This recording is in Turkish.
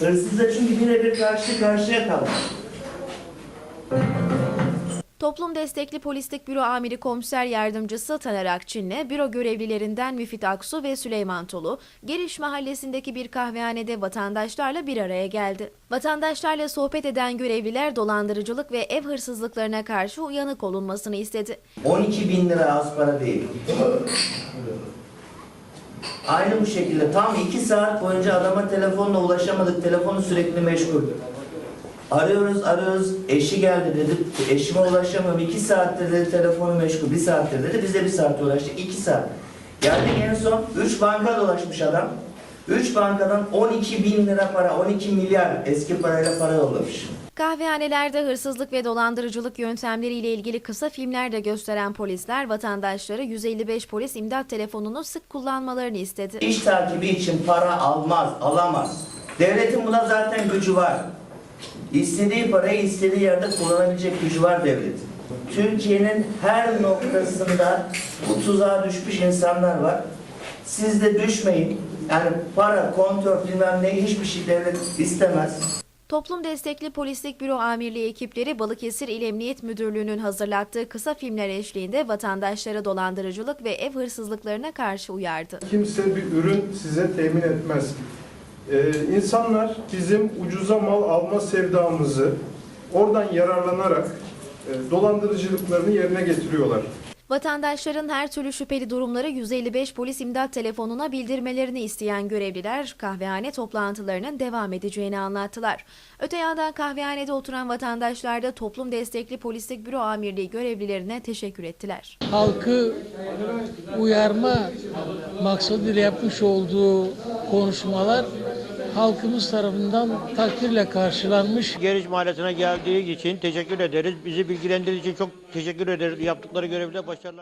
Hırsızla çünkü birebir karşı karşıya kaldık. Toplum Destekli Polislik Büro Amiri Komiser Yardımcısı Taner Akçin'le büro görevlilerinden Müfit Aksu ve Süleyman Tolu, Geriş Mahallesi'ndeki bir kahvehanede vatandaşlarla bir araya geldi. Vatandaşlarla sohbet eden görevliler dolandırıcılık ve ev hırsızlıklarına karşı uyanık olunmasını istedi. 12 bin lira az para değil. Aynı bu şekilde tam 2 saat boyunca adama telefonla ulaşamadık. Telefonu sürekli meşgul. Arıyoruz arıyoruz. Eşi geldi dedi. Eşime ulaşamıyorum. 2 saattir dedi telefonu meşgul. 1 saattir dedi. Biz de 1 saate ulaştık. 2 saat. Geldik en son 3 banka dolaşmış adam. 3 bankadan 12 bin lira para, 12 milyar eski parayla para yollamış. Kahvehanelerde hırsızlık ve dolandırıcılık yöntemleriyle ilgili kısa filmler de gösteren polisler vatandaşlara 155 polis imdat telefonunu sık kullanmalarını istedi. İş takibi için para almaz, alamaz. Devletin buna zaten gücü var. İstediği parayı istediği yerde kullanabilecek gücü var devletin. Türkiye'nin her noktasında bu tuzağa düşmüş insanlar var. Siz de düşmeyin. Yani para, kontör bilmem ne hiçbir şey devlet istemez. Toplum Destekli Polislik Büro Amirliği ekipleri Balıkesir İl Emniyet Müdürlüğü'nün hazırlattığı kısa filmler eşliğinde vatandaşlara dolandırıcılık ve ev hırsızlıklarına karşı uyardı. Kimse bir ürün size temin etmez. Ee, insanlar bizim ucuza mal alma sevdamızı oradan yararlanarak e, dolandırıcılıklarını yerine getiriyorlar. Vatandaşların her türlü şüpheli durumları 155 polis imdat telefonuna bildirmelerini isteyen görevliler kahvehane toplantılarının devam edeceğini anlattılar. Öte yandan kahvehanede oturan vatandaşlar da Toplum Destekli Polislik Büro Amirliği görevlilerine teşekkür ettiler. halkı uyarma maksadıyla yapmış olduğu konuşmalar halkımız tarafından takdirle karşılanmış. Geriş Mahallesi'ne geldiği için teşekkür ederiz. Bizi bilgilendirdiği için çok teşekkür ederiz. Yaptıkları görevde başarılar.